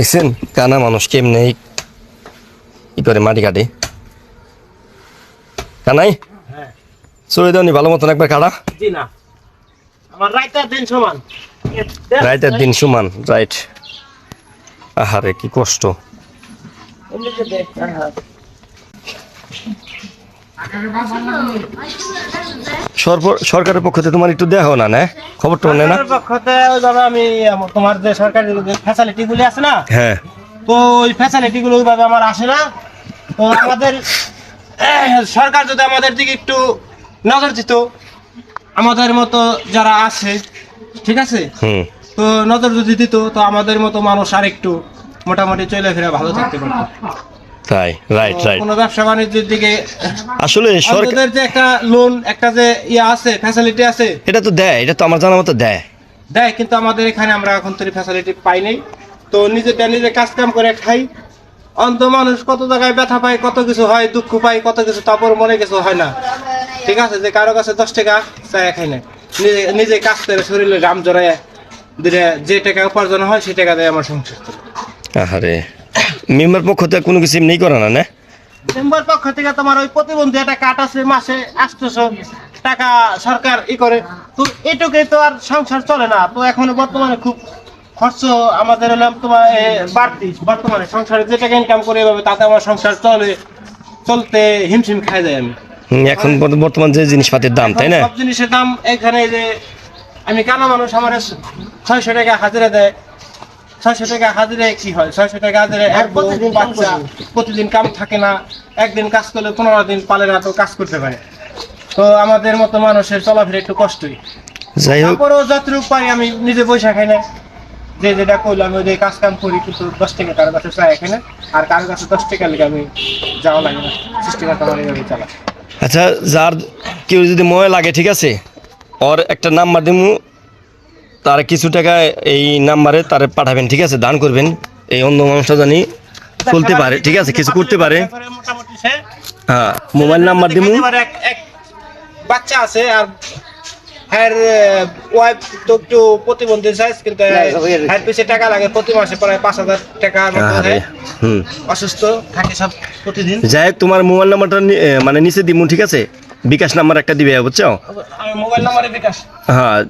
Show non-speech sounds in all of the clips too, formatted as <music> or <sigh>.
দেখছেন? কানা মানুষ কেমনে ই- করে মাটি কাটে? কানাই? চলে দাও নি ভালো মতন একবার কাটা। রাইতের দিন সমান। রাইট। আহারে কি কষ্ট এমনিতে দেখ, হ্যাঁ। সরপর- সরকারের পক্ষ থেকে তোমার একটু দেখো না না? খবর টবর নেয় না? পক্ষতে ওইভাবে আমি তোমার যে সরকারি ফ্যাসিলিটি গুলি আছে না? হ্যাঁ। তো ওই ফ্যাসিলিটি গুলো ওইভাবে আমার আসে না। তো আমাদের <coughs> সরকার যদি আমাদের দিকে একটু নজর দিত আমাদের মতো যারা আছে ঠিক আছে? হুম। তো নজর যদি দিত তো আমাদের মতো মানুষ আর একটু মোটামুটি চলে ফিরে ভালো থাকতে পারতো। তাই রাইট রাইট কোনো ব্যবসা বাণিজ্যের দিকে আসলে সরকার যে একটা লোন একটা যে ইয়ে আছে ফ্যাসিলিটি আছে এটা তো দেয় এটা তো আমার জানা মতো দেয়। দেয় কিন্তু আমাদের এখানে আমরা এখন তো ফ্যাসিলিটি পাই নাই। তো নিজেটা নিজে কাজ কাম করে খাই। অন্ধ মানুষ কত জায়গায় ব্যথা পায় কত কিছু হয় দুঃখ পায় কত কিছু তারপর মনে কিছু হয় না। ঠিক আছে যে কারও কাছে দশ টাকা চায় খাই না। নিজে নিজে কাজ করে শরীরে গাম জড়ায় দিলে যে টাকা উপার্জন হয় সেই টাকা দেয় আমার সংসার আহারে। মেম্বার পক্ষ থেকে কোনো কিছু এমনি করে না না? মেম্বার পক্ষ থেকে তোমার ওই প্রতিবন্ধী একটা কাট আছে মাসে আটশোশো টাকা সরকার ই করে। তো এটুকুই তো আর সংসার চলে না। তো এখন বর্তমানে খুব খরচ আমাদের হলাম তোমার বাড়তি। বর্তমানে সংসারে যে টাকা ইনকাম করে এভাবে তাতে আমার সংসার চলে চলতে হিমশিম খাই যায় আমি। এখন বর্তমান যে জিনিসপাতির দাম তাই না? সব জিনিসের দাম এখানে যে আমি কানা মানুষ আমার ছয়শো টাকা হাজিরা দেয় ছয়শো টাকা হাজিরে কি হয়? ছয়শো টাকা হাজিরে এক বউ বাচ্চা প্রতিদিন কাম থাকে না একদিন কাজ করলে পনেরো দিন পালে না তো কাজ করতে পারে। তো আমাদের মতো মানুষের চলাফেরা একটু কষ্টই। যাই হোক। তারপরেও যতটুকু পারি আমি নিজে পয়সা খাই না। যে যেটা করলাম আমি ওই কাজ কাম করি কিন্তু দশ টাকা কারও কাছে চাই এখানে আর কারও কাছে দশ টাকা লেগে আমি যাওয়া লাগে না। সৃষ্টিকর্তা আমার এইভাবে চালা আচ্ছা যার কেউ যদি মনে লাগে ঠিক আছে? ওর একটা নাম্বার দিমু তার কিছু টাকা এই নাম্বারে তারে পাঠাবেন ঠিক আছে? দান করবেন। এই অন্য মানুষটা জানি চলতে পারে ঠিক আছে? কিছু করতে পারে। হ্যাঁ মোবাইল নাম্বার এক বাচ্চা আছে আর হ্যার ওয়াইফ তো একটু প্রতিবন্ধী সাইজ কিন্তু হ্যার পিছিয়ে টাকা লাগে। প্রতি মাসে প্রায় পাঁচ হাজার টাকা অসুস্থ থাকে সব প্রতিদিন। যাই হোক তোমার মোবাইল নাম্বারটা মানে নিচে দিমু ঠিক আছে? বিকাশ নাম্বার একটা দিবে বুঝছ? মোবাইল নাম্বারে বিকাশ। হ্যাঁ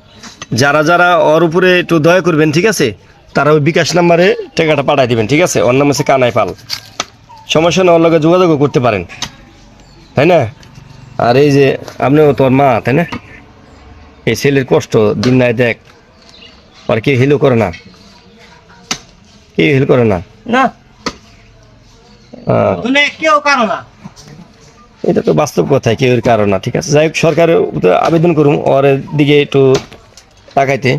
যারা যারা ওর উপরে একটু দয়া করবেন ঠিক আছে? তারা ওই বিকাশ নাম্বারে টাকাটা পাঠাই দিবেন ঠিক আছে? ওর নাম হচ্ছে কানাই পাল। সমস্যা নেই ওর লগে যোগাযোগও করতে পারেন। তাই না? আর এই যে আপনিও তোর মা তাই না? এই ছেলের কষ্ট দিন নাই দেখ। আর কেউ হিলও করে না। কেউ হিল করে না। না। আহ, কেউ কারও না। এটা তো বাস্তব কথাই কেউ এর কারণ না ঠিক আছে? যাই হোক সরকারের আবেদন করুন ওর দিকে একটু তাকাইতে।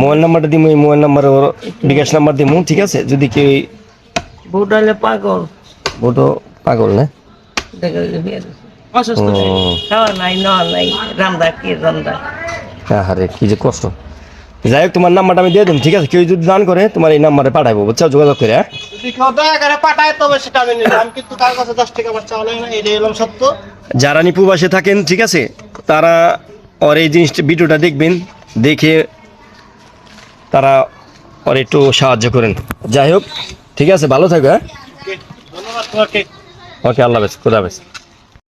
মোবাইল নাম্বারটা দিমু এই মোবাইল নাম্বার ওর বিকাশ নাম্বার দিমু ঠিক আছে? যদি কেউ বুটালে পাগল। ভোটো পাগল না। অসুস্থ খাওয়া নাই নাই রান্দা কি রান্দা আরে কি যে কষ্ট। যাই হোক তোমার নাম্বারটা আমি দিয়ে দিম ঠিক আছে? কেউ যদি দান করে তোমার এই নাম্বারে পাঠাবো বুঝছ? যোগাযোগ করে হ্যাঁ? যারা নিপুবাসে থাকেন ঠিক আছে? তারা ওর এই জিনিসটা ভিডিওটা দেখবেন দেখে তারা ওর একটু সাহায্য করেন। যাই হোক ঠিক আছে? ভালো থাকবে হ্যাঁ? ওকে আল্লাহ হাফেজ খুদা হাফেজ।